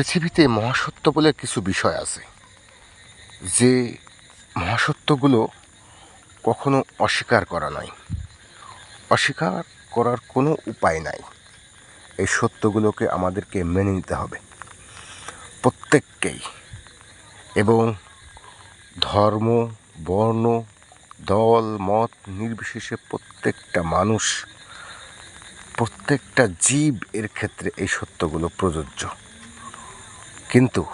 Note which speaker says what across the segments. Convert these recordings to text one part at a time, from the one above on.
Speaker 1: পৃথিবীতে মহাসত্য বলে কিছু বিষয় আছে, যে মহাসত্যগুলো কখনো অস্বীকার করা নয় অস্বীকার করার কোনো উপায় নাই। এই সত্যগুলোকে আমাদেরকে মেনে নিতে হবে। প্রত্যেককেই। এবং ধর্ম, বর্ণ, দল, মত নির্বিশেষে প্রত্যেকটা মানুষ, প্রত্যেকটা জীব এর ক্ষেত্রে এই সত্যগুলো প্রযোজ্য। কিন্তু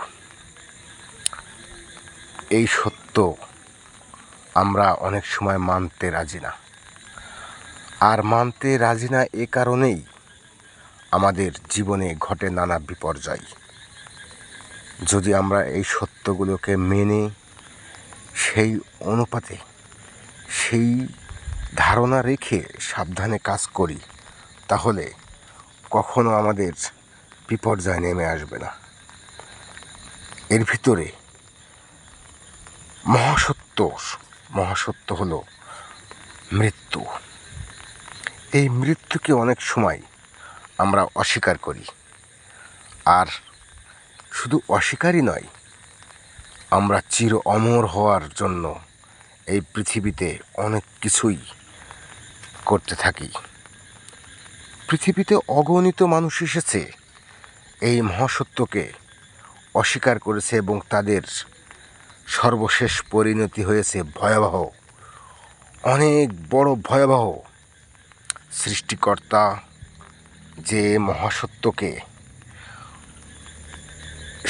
Speaker 1: এই সত্য আমরা অনেক সময় মানতে রাজি না। আর মানতে রাজি না এ কারণেই আমাদের জীবনে ঘটে নানা বিপর্যয়। যদি আমরা এই সত্যগুলোকে মেনে সেই অনুপাতে, সেই ধারণা রেখে সাবধানে কাজ করি, তাহলে কখনো আমাদের বিপর্যয় নেমে আসবে না। এর ভিতরে মহাসত্য মহাসত্য হল মৃত্যু। এই মৃত্যুকে অনেক সময় আমরা অস্বীকার করি। আর শুধু অস্বীকারই নয়, আমরা চির অমর হওয়ার জন্য এই পৃথিবীতে অনেক কিছুই করতে থাকি। পৃথিবীতে অগণিত মানুষ এসেছে এই মহাসত্যকে অস্বীকার করেছে এবং তাদের সর্বশেষ পরিণতি হয়েছে ভয়াবহ। অনেক বড় ভয়াবহ সৃষ্টিকর্তা যে মহাসত্যকে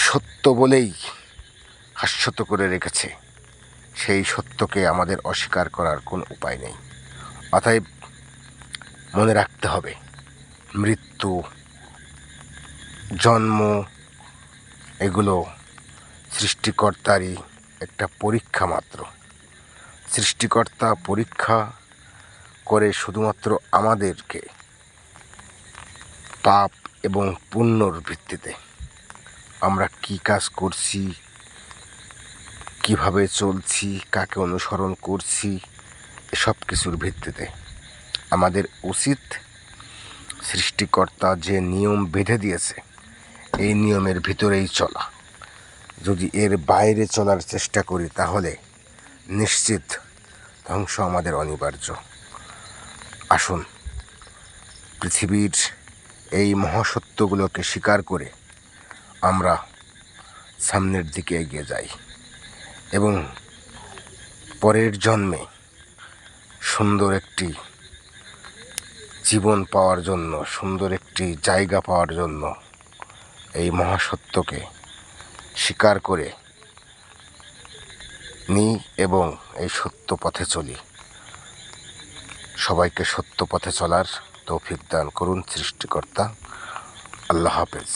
Speaker 1: সত্য বলেই হাস্যত করে রেখেছে, সেই সত্যকে আমাদের অস্বীকার করার কোনো উপায় নেই। অতএব মনে রাখতে হবে, মৃত্যু, জন্ম এগুলো সৃষ্টিকর্তারই একটা পরীক্ষা মাত্র। সৃষ্টিকর্তা পরীক্ষা করে শুধুমাত্র আমাদেরকে পাপ এবং পুণ্যর ভিত্তিতে আমরা কি কাজ করছি, কীভাবে চলছি, কাকে অনুসরণ করছি, এসব কিছুর ভিত্তিতে আমাদের উচিত সৃষ্টিকর্তা যে নিয়ম বেঁধে দিয়েছে এই নিয়মের ভিতরেই চলা। যদি এর বাইরে চলার চেষ্টা করি তাহলে নিশ্চিত ধ্বংস আমাদের অনিবার্য। আসুন, পৃথিবীর এই মহাসত্যগুলোকে স্বীকার করে আমরা সামনের দিকে এগিয়ে যাই এবং পরের জন্মে সুন্দর একটি জীবন পাওয়ার জন্য, সুন্দর একটি জায়গা পাওয়ার জন্য এই মহাসত্যকে স্বীকার করে নিই এবং এই সত্য পথে চলি। সবাইকে সত্য পথে চলার তৌফিক দান করুন সৃষ্টিকর্তা। আল্লাহ হাফেজ।